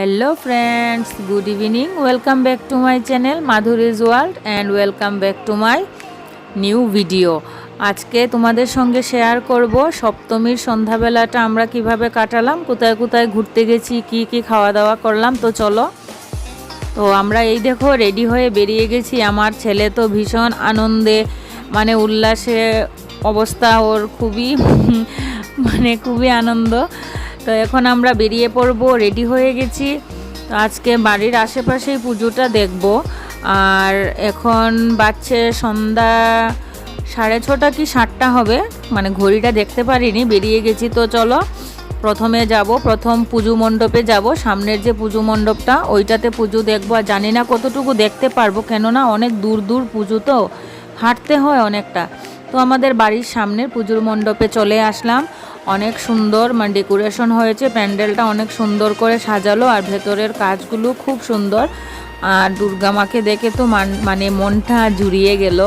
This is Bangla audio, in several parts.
Hello friends good evening welcome back to my channel Madhuri's world and welcome back to my new video আজকে তোমাদের সঙ্গে শেয়ার করব সপ্তমীর সন্ধ্যাবেলাটা আমরা কীভাবে কাটালাম, কোথায় কোথায় ঘুরতে গেছি, কি কি খাওয়া দাওয়া করলাম, তো চলো। তো আমরা এই দেখো রেডি হয়ে বেরিয়ে গেছি। আমার ছেলে তো ভীষণ আনন্দে মানে উল্লাসে অবস্থা, ওর খুবই মানে খুবই আনন্দ। তো এখন আমরা বেরিয়ে পড়ব রেডি হয়ে গেছি। তো আজকে বাড়ির আশেপাশেই পুজোটা দেখব। আর এখন বাচ্চে সন্ধ্যা সাড়ে ছটা কি সাতটা হবে মানে ঘড়িটা দেখতে পারিনি, বেরিয়ে গেছি। তো চলো, প্রথমে যাব, প্রথম পুজো মণ্ডপে যাব। সামনের যে পুজো মণ্ডপটা, ওইটাতে পুজো দেখব। আর জানি না কতটুকু দেখতে পারব, কেননা অনেক দূর দূর পুজো তো, হাঁটতে হয় অনেকটা। তো আমাদের বাড়ির সামনের পুজোর মণ্ডপে চলে আসলাম। অনেক সুন্দর মানে ডেকোরেশন হয়েছে, প্যান্ডেলটা অনেক সুন্দর করে সাজালো, আর ভেতরের কাজগুলো খুব সুন্দর। আর দুর্গা মাকে দেখে তো মানে মনটা জুড়িয়ে গেল।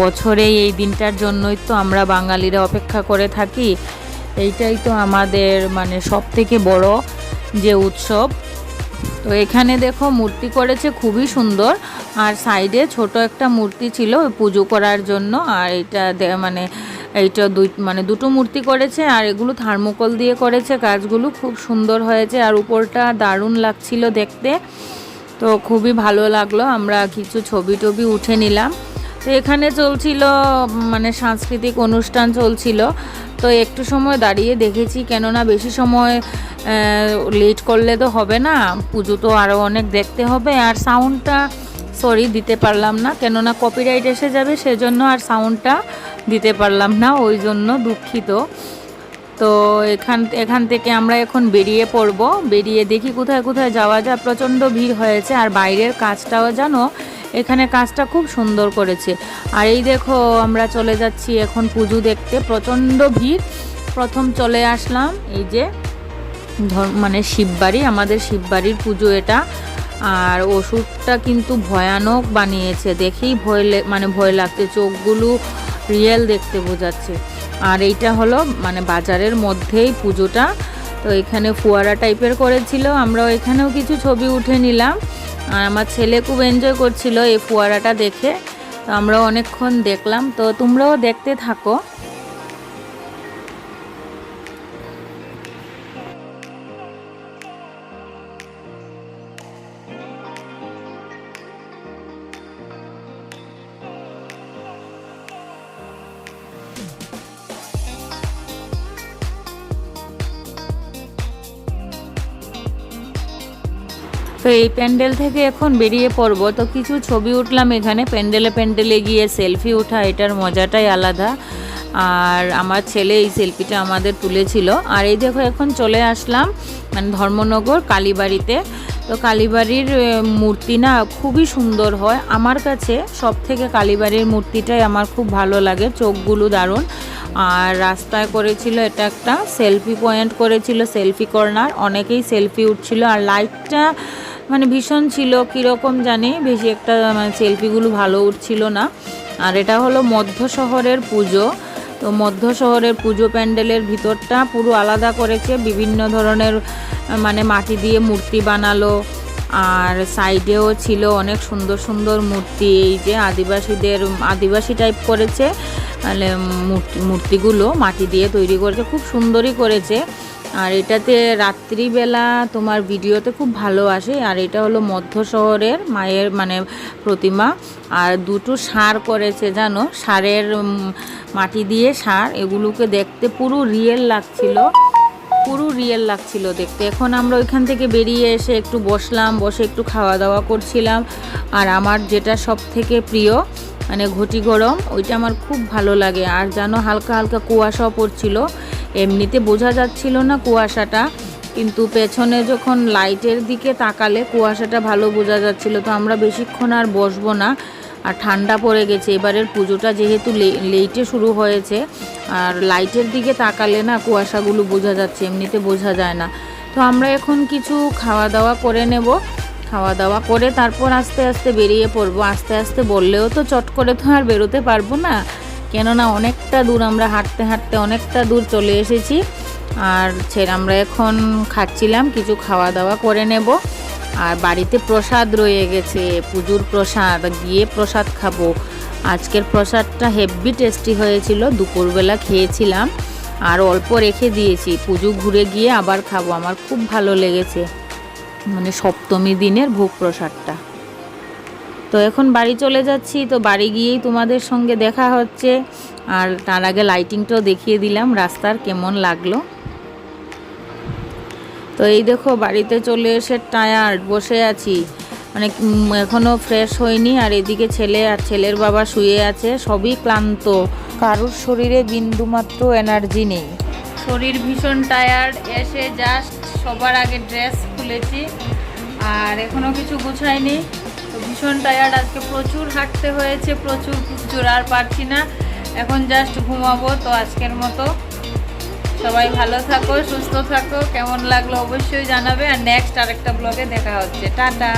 বছরে এই দিনটার জন্যই তো আমরা বাঙালিরা অপেক্ষা করে থাকি। এইটাই তো আমাদের মানে সব থেকে বড় যে উৎসব। তো এখানে দেখো মূর্তি করেছে, খুবই সুন্দর। আর সাইডে ছোট একটা মূর্তি ছিল পুজো করার জন্য, আর এটা মানে এইটা দুই মানে দুটো মূর্তি করেছে আর এগুলো থার্মোকল দিয়ে করেছে। কাজগুলো খুব সুন্দর হয়েছে আর উপরটা দারুণ লাগছিল দেখতে। তো খুবই ভালো লাগল, আমরা কিছু ছবি টবি উঠে নিলাম। তো এখানে চলছিল মানে সাংস্কৃতিক অনুষ্ঠান চলছিল। তো একটু সময় দাঁড়িয়ে দেখেছি, কেননা বেশি সময় লেট করলে তো হবে না। পুজো তো আরও অনেক দেখতে হবে আর সাউন্ডটা সরি দিতে পারলাম না। কেননা কপিরাইট এসে যাবে, সেজন্য আর সাউন্ডটা দিতে পারলাম না, ওই জন্য দুঃখিত। তো এখান এখান থেকে আমরা এখন বেরিয়ে পড়ব। বেরিয়ে দেখি কোথায় কোথায় যাওয়া যায়। প্রচণ্ড ভিড় হয়েছে আর বাইরের কাজটাও জানো, এখানে কাজটা খুব সুন্দর করেছে। আর এই দেখো, আমরা চলে যাচ্ছি এখন পুজো দেখতে। প্রচণ্ড ভিড়। প্রথম চলে আসলাম, এই যে মানে শিববাড়ি, আমাদের শিববাড়ির পুজো এটা। আর ওষুধটা কিন্তু ভয়ানক বানিয়েছে। দেখেই ভয় মানে ভয় লাগছে। চোখগুলো রিয়েল দেখতে বোঝাচ্ছে। আর এইটা হলো মানে বাজারের মধ্যেই পুজোটা। তো এখানে ফুয়ারা টাইপের করেছিল আমরা এখানেও কিছু ছবি উঠে নিলাম। আর আমার ছেলে খুব এনজয় করছিল এই ফুয়ারাটা দেখে। তো আমরাও অনেকক্ষণ দেখলাম। তো তোমরাও দেখতে থাকো। তো এই প্যান্ডেল থেকে এখন বেরিয়ে পড়ব। তো কিছু ছবি উঠলাম এখানে, প্যান্ডেলে প্যান্ডেলে গিয়ে সেলফি ওঠা, এটার মজাটাই আলাদা। আর আমার ছেলে এই সেলফিটা আমাদের তুলেছিল। আর এই দেখো, এখন চলে আসলাম মানে ধর্মনগর, কালীবাড়িতে। তো কালীবাড়ির মূর্তি না খুবই সুন্দর হয়। আমার কাছে সব থেকে কালীবাড়ির মূর্তিটাই আমার খুব ভালো লাগে, চোখগুলো দারুণ। আর রাস্তায় করেছিল এটা একটা সেলফি পয়েন্ট, করেছিল সেলফি কর্নার। অনেকেই সেলফি উঠছিল। আর লাইটটা মানে ভীষণ ছিল, কীরকম জানি, বেশি একটা মানে সেলফিগুলো ভালো উঠছিল না। আর এটা হলো মধ্য শহরের পুজো। তো মধ্য শহরের পুজো প্যান্ডেলের ভিতরটা পুরো আলাদা করেছে, বিভিন্ন ধরনের মানে মাটি দিয়ে মূর্তি বানালো। আর সাইডেও ছিল অনেক সুন্দর সুন্দর মূর্তি, এই যে আদিবাসীদের, আদিবাসী টাইপ করেছে। মানে মূর্তিগুলো মাটি দিয়ে তৈরি করেছে, খুব সুন্দরই করেছে। আর এটাতে রাত্রিবেলা তোমার ভিডিওতে খুব ভালো আসে, আর এটা হলো মধ্য শহরের মায়ের মানে প্রতিমা। আর দুটো সার করেছে, জানো? সারের মাটি দিয়ে সার, এগুলোকে দেখতে পুরো রিয়েল লাগছিল। পুরো রিয়েল লাগছিল দেখতে। এখন আমরা ওইখান থেকে বেরিয়ে এসে একটু বসলাম, বসে একটু খাওয়া দাওয়া করছিলাম। আর আমার যেটা সব থেকে প্রিয় মানে ঘটি গরম, ওইটা আমার খুব ভালো লাগে। আর যেন হালকা হালকা কুয়াশাও পড়ছিল। এমনিতে বোঝা যাচ্ছিল না কুয়াশাটা, কিন্তু পেছনে যখন লাইটের দিকে তাকালে কুয়াশাটা ভালো বোঝা যাচ্ছিল, তো আমরা বেশিক্ষণ আর বসবো না। আর ঠান্ডা পড়ে গেছে, এবারের পুজোটা যেহেতু লেটে শুরু হয়েছে, আর লাইটের দিকে তাকালে না কুয়াশাগুলো বোঝা যাচ্ছে, এমনিতে বোঝা যায় না। তো আমরা এখন কিছু খাওয়া দাওয়া করে নেব। খাওয়া দাওয়া করে তারপর আস্তে আস্তে বেরিয়ে পড়ব। আস্তে আস্তে বললেও তো চট করে তো আর বেরোতে পারব না। কেননা অনেকটা দূর আমরা হাঁটতে হাঁটতে অনেকটা দূর চলে এসেছি। আর ছেলে আমরা এখন খাচ্ছিলাম, কিছু খাওয়া দাওয়া করে নেব। আর বাড়িতে প্রসাদ রয়ে গেছে, পুজোর প্রসাদ, গিয়ে প্রসাদ খাব। আজকের প্রসাদটা হেভি টেস্টি হয়েছিল, দুপুরবেলা খেয়েছিলাম। আর অল্প রেখে দিয়েছি, পুজো ঘুরে গিয়ে আবার খাব, আমার খুব ভালো লেগেছে। মানে সপ্তমী দিনের ভোগ প্রসাদটা। তো এখন বাড়ি চলে যাচ্ছি, তো বাড়ি গিয়েই তোমাদের সঙ্গে দেখা হচ্ছে। আর তার আগে লাইটিংটাও দেখিয়ে দিলাম, রাস্তার কেমন লাগল। তো এই দেখো, বাড়িতে চলে এসে টায়ার্ড, বসে আছি। মানে এখনও ফ্রেশ হয়নি আর এদিকে ছেলে আর ছেলের বাবা শুয়ে আছে, সবই ক্লান্ত। কারোর শরীরে বিন্দুমাত্র এনার্জি নেই। শরীর ভীষণ টায়ার্ড এসে জাস্ট সবার আগে ড্রেস খুলেছি। আর এখনও কিছু গুছাইনি। তো ভীষণ টায়ার্ড আজকে প্রচুর হাঁটতে হয়েছে, প্রচুর জোর আর পারছি না। এখন জাস্ট ঘুমাবো, তো আজকের মতো। সবাই ভালো থাকো, সুস্থ থাকো, কেমন লাগল অবশ্যই জানাবে। আর নেক্সট আরেকটা ব্লগে দেখা হচ্ছে। টাটা!